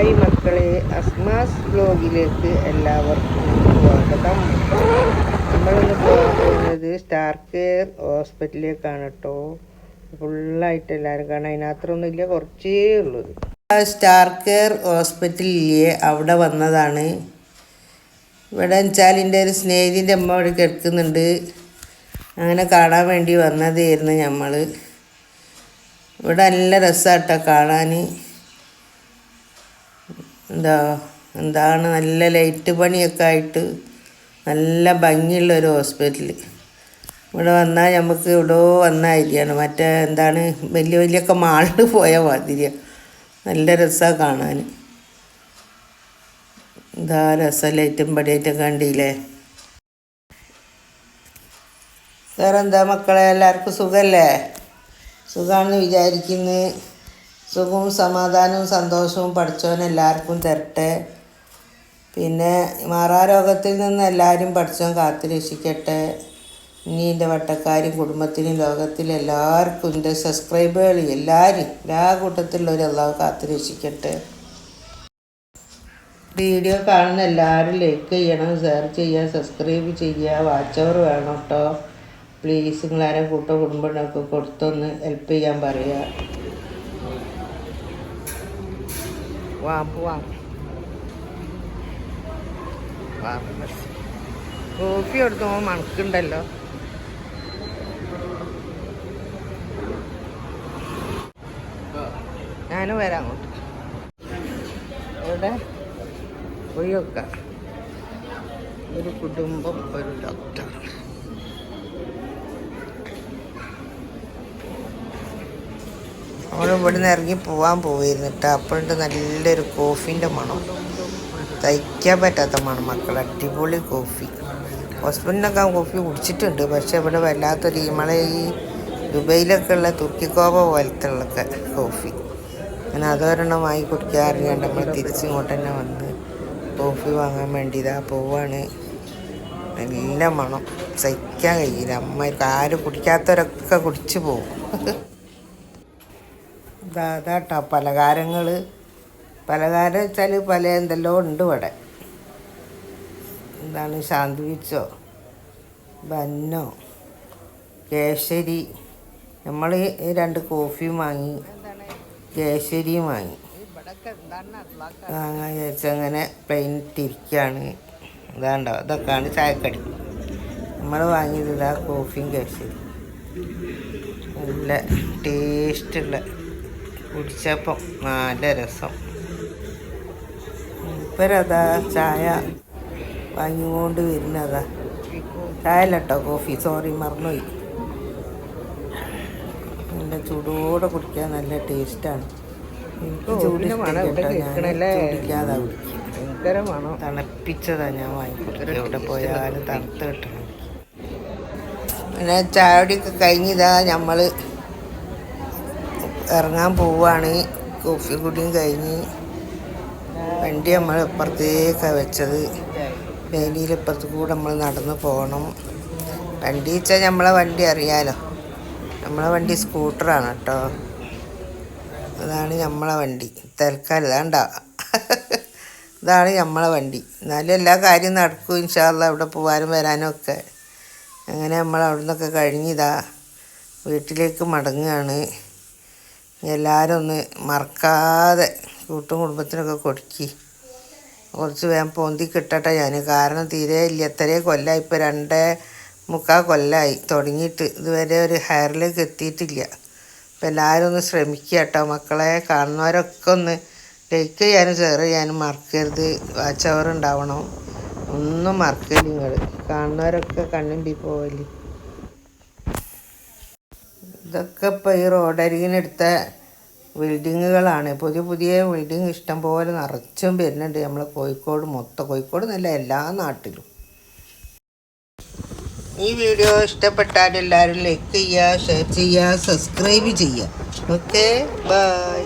Hi മക്കളെ അസ്മാസ് ബ്ലോഗിലേക്ക് എല്ലാവർക്കും സ്വാഗതം. നമ്മളിന്ന് പോകാൻ പോകുന്നത് സ്റ്റാർ കെയർ ഹോസ്പിറ്റലിലേക്കാണ് കേട്ടോ ഫുള്ളായിട്ട് എല്ലാവരും കാണാൻ അതിനകത്തൊന്നുമില്ല കുറച്ചേ ഉള്ളത് സ്റ്റാർ കെയർ ഹോസ്പിറ്റലില്ലേ അവിടെ വന്നതാണ്. ഇവിടെ വെച്ചാൽ എന്റെ ഒരു സ്നേഹിതിന്റെ അമ്മ അവിടെ കിടക്കുന്നുണ്ട്. അങ്ങനെ കാണാൻ വേണ്ടി വന്നതായിരുന്നു നമ്മൾ ഇവിടെ നല്ല രസമാട്ടോ കാണാൻ എന്താ എന്താണ് നല്ല ലൈറ്റ് പണിയൊക്കെ ആയിട്ട് നല്ല ഭംഗിയുള്ള ഒരു ഹോസ്പിറ്റൽ ഇവിടെ വന്നാൽ നമുക്ക് ഇവിടെ വന്നായിരിക്കുകയാണ് മറ്റേ എന്താണ് വലിയ വലിയൊക്കെ മാളിൽ പോയ മാതിരിയാണ് നല്ല രസമാണ് കാണാൻ എന്താ രസം ലൈറ്റും പടിയായിട്ടൊക്കെ കണ്ടില്ലേ? വേറെ എന്താ മക്കളെ? എല്ലാവർക്കും സുഖമല്ലേ സുഖമാണെന്ന് വിചാരിക്കുന്നു. സുഖവും സമാധാനവും സന്തോഷവും പഠിച്ചവൻ എല്ലാവർക്കും തരട്ടെ. പിന്നെ മാറാരോഗത്തിൽ നിന്ന് എല്ലാവരും പഠിച്ചവൻ കാത്തു രക്ഷിക്കട്ടെ. ഇനി എന്റെ വട്ടക്കാരും കുടുംബത്തിനും ലോകത്തിലും എല്ലാവർക്കും എന്റെ സബ്സ്ക്രൈബേഴ്സ് എല്ലാവരും എല്ലാ കൂട്ടത്തിലുള്ളവരും എല്ലാവരും കാത്തു രക്ഷിക്കട്ടെ. വീഡിയോ കാണുന്ന എല്ലാവരും ലൈക്ക് ചെയ്യണം ഷെയർ ചെയ്യുക സബ്സ്ക്രൈബ് ചെയ്യുക വാച്ച് ഓവർ വേണം കേട്ടോ പ്ലീസ് നിങ്ങളാരെ കൂട്ടോ കുടുംബങ്ങളൊക്കെ കൊടുത്തൊന്ന് ഹെൽപ്പ് ചെയ്യാൻ പറയുക വാ പോവാം. കോഫി എടുത്തോ മണക്കുണ്ടല്ലോ ഞാനും വരാം അങ്ങോട്ട്. എവിടെ പോയി ഒരു കുടുംബം ഒരു ഡോക്ടർ അവൾ ഇവിടുന്ന് ഇറങ്ങി പോവാൻ പോയിരുന്നു കേട്ടോ. അപ്പോഴുണ്ട് നല്ലൊരു കോഫീന്റെ മണം. തയ്ക്കാൻ പറ്റാത്ത മണം മക്കൾ അടിപൊളി കോഫി. ഹോസ്പിറ്റലിനൊക്കെ കോഫി കുടിച്ചിട്ടുണ്ട്. പക്ഷെ ഇവിടെ വല്ലാത്തൊരു നമ്മളെ ഈ ദുബൈയിലൊക്കെ ഉള്ള തുർക്കിക്കോപ പോലത്തെ ഉള്ളൊക്കെ കോഫി. ഞാൻ അതൊരെണ്ണം വാങ്ങി കുടിക്കാറിയാണ്ട് നമ്മൾ തിരിച്ചിങ്ങോട്ട് തന്നെ വന്ന് കോഫി വാങ്ങാൻ വേണ്ടി ഇതാ പോവാണ്. നല്ല മണം. സഹിക്കാൻ കഴിയില്ല. അമ്മ ആര് കുടിക്കാത്തവരൊക്കെ കുടിച്ചു പോകും. ഇതാ അതാട്ടോ പലഹാരങ്ങൾ പലഹാരം വെച്ചാൽ പല എന്തെല്ലോ ഉണ്ട് ഇവിടെ. എന്താണ് സാന്ത്വിച്ചോ ബന്നോ കേശരി. നമ്മൾ രണ്ട് കോഫിയും വാങ്ങി കേശരിയും വാങ്ങി. വാങ്ങാൻ വിചാരിച്ചങ്ങനെ പ്ലെയിൻ തിരിക്കുകയാണ് ഇതാണ്ടോ ഇതൊക്കെയാണ് ചായക്കടി. നമ്മൾ വാങ്ങിയത് ഇതാ കോഫിയും കേശരി നല്ല ടേസ്റ്റുള്ള കുടിച്ചപ്പം നല്ല രസം. ഇപ്പരതാ ചായ വാങ്ങിക്കൊണ്ട് വരുന്നതാ. ചായ അല്ലട്ടോ കോഫി. സോറി മറന്നുപോയി. നല്ല ചൂടോടെ കുടിക്കാൻ നല്ല ടേസ്റ്റാണ്. എനിക്ക് ചൂട് കുടിക്കും തണുപ്പിച്ചതാ ഞാൻ വാങ്ങിക്കൊടുക്കുക എവിടെ പോയാലും തണുത്ത് കിട്ടണം പിന്നെ ചായടിയൊക്കെ കഴിഞ്ഞിതാ നമ്മൾ ഇറങ്ങാൻ പോവുകയാണ് കോഫി കുടിയും കഴിഞ്ഞ് വണ്ടി നമ്മൾ ഇപ്പുറത്തേക്കാണ് വെച്ചത്. വേലിയിൽ ഇപ്പുറത്ത് കൂടെ നമ്മൾ നടന്ന് പോകണം. വണ്ടി വെച്ചാൽ നമ്മളെ വണ്ടി അറിയാലോ. നമ്മളെ വണ്ടി സ്കൂട്ടറാണ് കേട്ടോ. അതാണ് നമ്മളെ വണ്ടി. തൽക്കാലം ഇതാണ്ട ഇതാണ് നമ്മളെ വണ്ടി. എന്നാലും എല്ലാ കാര്യവും നടക്കും. ഇൻഷാല്ല അവിടെ പോകാനും വരാനും ഒക്കെ. അങ്ങനെ നമ്മൾ അവിടെ നിന്നൊക്കെ കഴിഞ്ഞിതാ വീട്ടിലേക്ക് മടങ്ങുകയാണ്. എല്ലാവരും ഒന്ന് മറക്കാതെ കൂട്ടും കുടുംബത്തിനൊക്കെ കൊടുക്കി. കുറച്ച് വേഗം പൊന്തി കിട്ടട്ടെ ഞാൻ. കാരണം തീരെ ഇല്ല. എത്രയേ കൊല്ലമായി ഇപ്പോൾ രണ്ടേ മുക്കാൽ കൊല്ലമായി തുടങ്ങിയിട്ട് ഇതുവരെ ഒരു ഹെയറിലേക്ക് എത്തിയിട്ടില്ല. അപ്പം എല്ലാവരും ഒന്ന് ശ്രമിക്കുക കേട്ടോ. മക്കളെ കാണുന്നവരൊക്കെ ഒന്ന് ലൈക്ക് ചെയ്യാനും ഷെയർ ചെയ്യാനും മറക്കരുത്. വാച്ച് അവർ ഉണ്ടാവണം ഒന്നും മറക്കരുത് നിങ്ങൾ. കാണുന്നവരൊക്കെ കണ്ണുമ്പി പോവല്ലേ. ഇതൊക്കെ ഇപ്പോൾ ഈ റോഡരികിനെടുത്ത ബിൽഡിങ്ങുകളാണ് പുതിയ പുതിയ ബിൽഡിങ് ഇഷ്ടം പോലെ നിറച്ചും വരുന്നുണ്ട്. നമ്മൾ കോഴിക്കോട് മൊത്തം കോഴിക്കോട് എന്നല്ല എല്ലാ നാട്ടിലും. ഈ വീഡിയോ ഇഷ്ടപ്പെട്ടാൽ എല്ലാവരും ലൈക്ക് ചെയ്യുക ഷെയർ ചെയ്യുക സബ്സ്ക്രൈബ് ചെയ്യുക. Okay bye